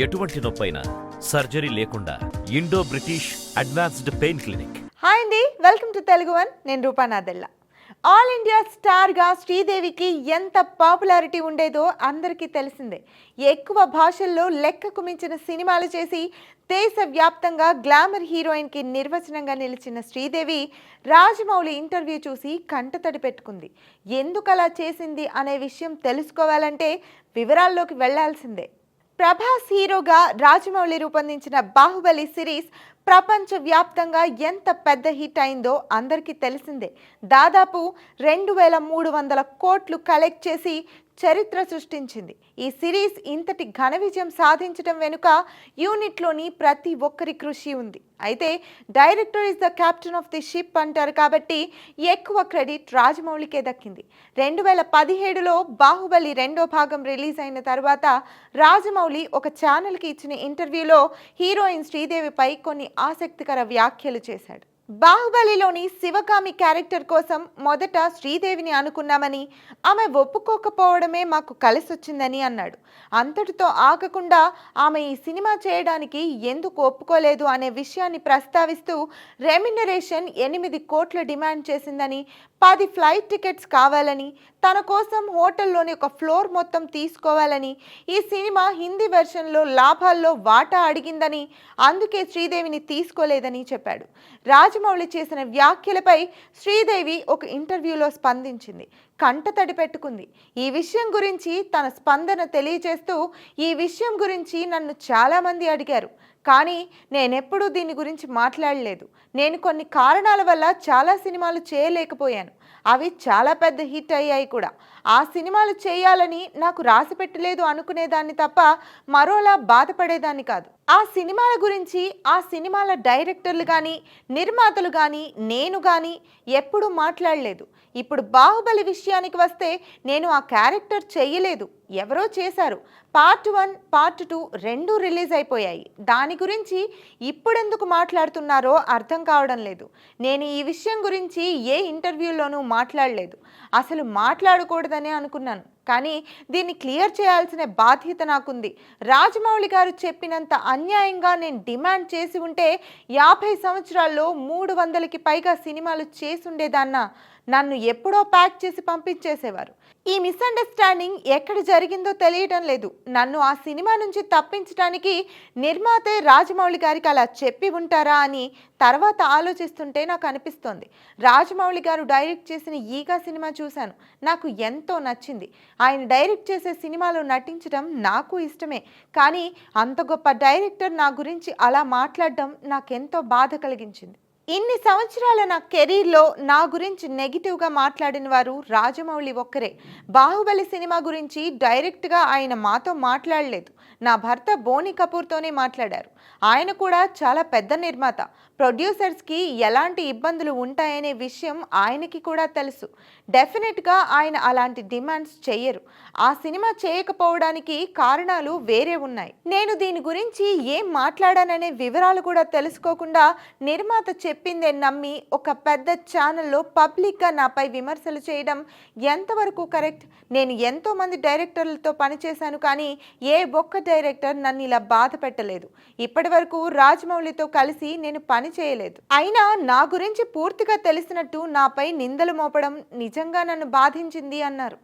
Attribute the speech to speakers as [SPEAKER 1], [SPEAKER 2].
[SPEAKER 1] ఎటువంటి నొప్పైనా సర్జరీ లేకుండా Indo British advanced pain clinic.
[SPEAKER 2] Hi అండి వెల్కమ్ టు తెలుగు వన్. నేను రూపానాదెల్ల ఆల్ ఇండియా స్టార్గా శ్రీదేవికి ఎంత పాపులారిటీ ఉండేదో అందరికీ తెలిసిందే. ఎక్కువ భాషల్లో లెక్కకు మించిన సినిమాలు చేసి దేశవ్యాప్తంగా గ్లామర్ హీరోయిన్కి నిర్వచనంగా నిలిచిన శ్రీదేవి రాజమౌళి ఇంటర్వ్యూ చూసి కంటతడి పెట్టుకుంది. ఎందుకు అలా చేసింది అనే విషయం తెలుసుకోవాలంటే వివరాల్లోకి వెళ్ళాల్సిందే. ప్రభాస్ హీరోగా రాజమౌళి రూపొందించిన బాహుబలి సిరీస్ ప్రపంచవ్యాప్తంగా ఎంత పెద్ద హిట్ అయిందో అందరికీ తెలిసిందే. దాదాపు రెండు వేల మూడు వందల కోట్లు కలెక్ట్ చేసి చరిత్ర సృష్టించింది. ఈ సిరీస్ ఇంతటి ఘన విజయం సాధించడం వెనుక యూనిట్లోని ప్రతి ఒక్కరి కృషి ఉంది. అయితే director is the captain of the ship అంటారు కాబట్టి ఎక్కువ క్రెడిట్ రాజమౌళికే దక్కింది. రెండు వేల పదిహేడులో బాహుబలి రెండో భాగం రిలీజ్ అయిన తర్వాత రాజమౌళి ఒక ఛానల్కి ఇచ్చిన ఇంటర్వ్యూలో హీరోయిన్ శ్రీదేవిపై కొన్ని ఆసక్తికర వ్యాఖ్యలు చేశాడు. బాహుబలిలోని శివకామి క్యారెక్టర్ కోసం మొదట శ్రీదేవిని అనుకున్నామని ఆమె ఒప్పుకోకపోవడమే మాకు కలిసొచ్చిందని అన్నాడు. అంతటితో ఆగకుండా ఆమె ఈ సినిమా చేయడానికి ఎందుకు ఒప్పుకోలేదు అనే విషయాన్ని ప్రస్తావిస్తూ రెమ్యునరేషన్ ఎనిమిది కోట్ల డిమాండ్ చేసిందని పది ఫ్లైట్ టికెట్స్ కావాలని తన కోసం హోటల్లోని ఒక ఫ్లోర్ మొత్తం తీసుకోవాలని ఈ సినిమా హిందీ వెర్షన్లో లాభాల్లో వాటా అడిగిందని అందుకే శ్రీదేవిని తీసుకోలేదని చెప్పాడు. రాజ రాజమౌళి చేసిన వ్యాఖ్యలపై శ్రీదేవి ఒక ఇంటర్వ్యూలో స్పందించింది. కంట తడి పెట్టుకుంది. ఈ విషయం గురించి తన స్పందన తెలియజేస్తూ ఈ విషయం గురించి నన్ను చాలామంది అడిగారు. కానీ నేనెప్పుడూ దీని గురించి మాట్లాడలేదు. నేను కొన్ని కారణాల వల్ల చాలా సినిమాలు చేయలేకపోయాను. అవి చాలా పెద్ద హిట్ అయ్యాయి కూడా. ఆ సినిమాలు చేయాలని నాకు రాసి పెట్టలేదు అనుకునేదాన్ని తప్ప మరోలా బాధపడేదాన్ని కాదు. ఆ సినిమాల గురించి ఆ సినిమాల డైరెక్టర్లు కానీ నిర్మాతలు కానీ నేను కానీ ఎప్పుడూ మాట్లాడలేదు. ఇప్పుడు బాహుబలి విషయానికి వస్తే నేను ఆ క్యారెక్టర్ చెయ్యలేదు ఎవరో చేశారు. పార్ట్ వన్ పార్ట్ టూ రెండు రిలీజ్ అయిపోయాయి. దాని గురించి ఇప్పుడెందుకు మాట్లాడుతున్నారో అర్థం కావడం లేదు. నేను ఈ విషయం గురించి ఏ ఇంటర్వ్యూలోనూ మాట్లాడలేదు. అసలు మాట్లాడకూడదనే అనుకున్నాను. కానీ దీన్ని క్లియర్ చేయాల్సిన బాధ్యత నాకుంది. రాజమౌళి గారు చెప్పినంత అన్యాయంగా నేను డిమాండ్ చేసి ఉంటే యాభై సంవత్సరాల్లో మూడు వందలకి పైగా సినిమాలు చేసి నన్ను ఎప్పుడో ప్యాక్ చేసి పంపించేసేవారు. ఈ మిస్అండర్స్టాండింగ్ ఎక్కడ జరిగిందో తెలియడం లేదు. నన్ను ఆ సినిమా నుంచి తప్పించడానికి నిర్మాతే రాజమౌళి గారికి అలా చెప్పి ఉంటారా అని తర్వాత ఆలోచిస్తుంటే నాకు అనిపిస్తోంది. రాజమౌళి గారు డైరెక్ట్ చేసిన ఈగా సినిమా చూశాను. నాకు ఎంతో నచ్చింది. ఆయన డైరెక్ట్ చేసే సినిమాలో నటించడం నాకు ఇష్టమే. కానీ అంత గొప్ప డైరెక్టర్ నా గురించి అలా మాట్లాడడం నాకెంతో బాధ కలిగించింది. ఇన్ని సంవత్సరాల నా కెరీర్లో నా గురించి నెగిటివ్గా మాట్లాడిన వారు రాజమౌళి ఒక్కరే. బాహుబలి సినిమా గురించి డైరెక్ట్గా ఆయన మాతో మాట్లాడలేదు. నా భర్త బోని కపూర్తోనే మాట్లాడారు. ఆయన కూడా చాలా పెద్ద నిర్మాత. ప్రొడ్యూసర్స్కి ఎలాంటి ఇబ్బందులు ఉంటాయనే విషయం ఆయనకి కూడా తెలుసు. డెఫినెట్గా ఆయన అలాంటి డిమాండ్స్ చెయ్యరు. ఆ సినిమా చేయకపోవడానికి కారణాలు వేరే ఉన్నాయి. నేను దీని గురించి ఏం మాట్లాడాననే వివరాలు కూడా తెలుసుకోకుండా నిర్మాత చెప్పిందే నమ్మి ఒక పెద్ద ఛానల్లో పబ్లిక్గా నాపై విమర్శలు చేయడం ఎంతవరకు కరెక్ట్? నేను ఎంతోమంది డైరెక్టర్లతో పనిచేశాను కానీ ఏ ఒక్క డైరెక్టర్ నన్ను ఇలా బాధ పెట్టలేదు. ఇప్పటి వరకు రాజమౌళితో కలిసి నేను పని చేయలేదు. అయినా నా గురించి పూర్తిగా తెలిసినట్టు నాపై నిందలు మోపడం నిజంగా నన్ను బాధించింది అన్నారు.